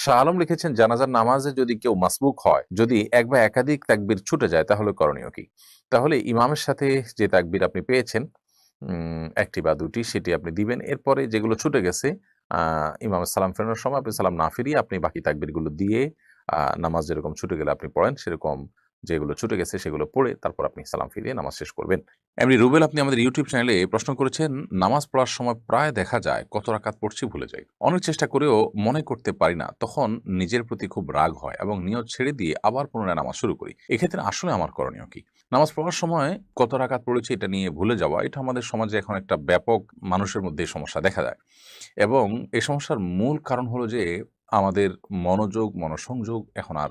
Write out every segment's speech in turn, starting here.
শাহ আলম লিখেছেন জানাজার নামাজে যদি কেউ মাসবুক হয় যদি এক বা একাধিক তাকবির ছুটে যায় তাহলে করণীয় কি? তাহলে ইমামের সাথে যে তাকবির আপনি পেয়েছেন একটি বা দুটি সেটি আপনি দিবেন। এরপরে যেগুলো ছুটে গেছে আহ, ইমামের সালাম ফেরানোর সময় আপনি সালাম না ফিরিয়ে আপনি বাকি তাকবিরগুলো দিয়ে নামাজ যেরকম ছুটে গেলে আপনি পড়েন সেরকম যেগুলো ছুটে গেছে সেগুলো পড়ে তারপর আপনি সালাম ফিরিয়ে নামাজ শেষ করবেন। এমনি রুবেল, আপনি আমাদের ইউটিউব চ্যানেলে প্রশ্ন করেছেন, নামাজ পড়ার সময় প্রায় দেখা যায় কত রাকাত পড়ছি ভুলে যাই। অনেক চেষ্টা করেও মনে করতে পারি না, তখন নিজের প্রতি খুব রাগ হয় এবং নিয়ত ছেড়ে দিয়ে আবার পুনরায় নামাজ শুরু করি। এক্ষেত্রে আসলে আমার করণীয় কি? নামাজ পড়ার সময় কত রাকাত পড়েছি এটা নিয়ে ভুলে যাওয়া, এটা আমাদের সমাজে এখন একটা ব্যাপক মানুষের মধ্যে সমস্যা দেখা যায় এবং এই সমস্যার মূল কারণ হলো যে আমাদের মনোযোগ, মনোসংযোগ এখন আর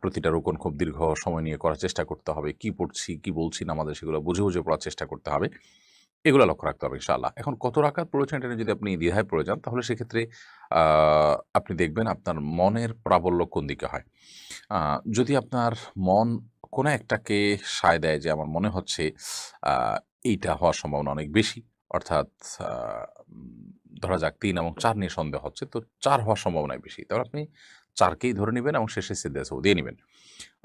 প্রতিটা রোকন খুব দীর্ঘ সময় নিয়ে করার চেষ্টা করতে হবে। কি পড়ছি, কি বলছি না আমাদের সেগুলো বুঝে বুঝে পড়ার চেষ্টা করতে হবে। এগুলো লক্ষ্য রাখতে হবে ইনশাআল্লাহ। এখন কত রাকাত পড়েছেন এটা যদি আপনি দ্বিধায় পড়ে যান, তাহলে সেক্ষেত্রে আপনি দেখবেন আপনার মনের প্রাবল্য কোন দিকে হয়। যদি আপনার মন কোনো একটাকে সায় দেয় যে আমার মনে হচ্ছে এইটা হওয়ার সম্ভাবনা অনেক বেশি, অর্থাৎ ধরা যাক তিন এবং চার নিয়ে সন্দেহ হচ্ছে, তো চার হওয়ার সম্ভাবনাই বেশি। তাহলে আপনি চারকেই ধরে নেবেন এবং শেষে সিদ্ধাসও দিয়ে নেবেন।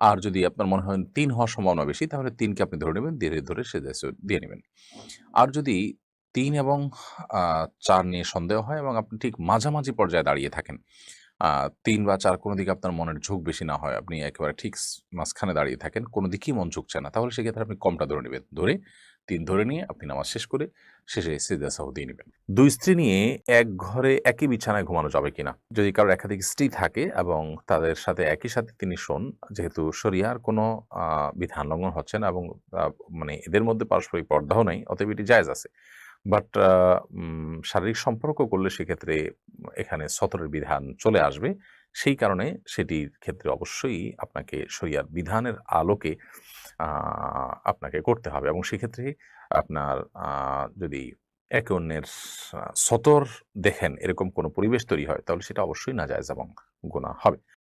আর যদি আপনার মনে হয় তিন হওয়ার সম্ভাবনা বেশি, তাহলে তিনকে আপনি ধরে নেবেন, ধীরে ধরে সিদ্ধাসও দিয়ে নেবেন। আর যদি তিন এবং চার নিয়ে সন্দেহ হয় এবং আপনি ঠিক মাঝামাঝি পর্যায়ে দাঁড়িয়ে থাকেন তিন বা চার কোনো দিকে আপনার মনের ঝোঁক বেশি না হয়, আপনি একেবারে ঠিক মাঝখানে দাঁড়িয়ে থাকেন, কোনো দিকেই মন ঝুঁকছে না, তাহলে সেক্ষেত্রে আপনি কমটা ধরে নেবেন। ধরে তিন ধরে নিয়ে আপনি নামাজ শেষ করে শেষে সিজা সাহ দিয়ে নেবেন। দুই স্ত্রী নিয়ে এক ঘরে একই বিছানায় ঘুমানো যাবে কিনা? যদি কারোর একাধিক স্ত্রী থাকে এবং তাদের সাথে একই সাথে তিনি শোন, যেহেতু শরিয়ার কোনো বিধান লঙ্ঘন হচ্ছে না এবং মানে এদের মধ্যে পারস্পরিক পর্দাও নাই, অতএব এটি জায়জ আছে। বাট শারীরিক সম্পর্ক করলে সেক্ষেত্রে এখানে সতরের বিধান চলে আসবে। সেই কারণে সেটির ক্ষেত্রে অবশ্যই আপনাকে শরিয়ার বিধানের আলোকে আপনাকে করতে হবে এবং সেক্ষেত্রে আপনার যদি একে অন্যের সতর দেখেন এরকম কোনো পরিবেশ তৈরি হয়, তাহলে সেটা অবশ্যই না যায় এবং গোনা হবে।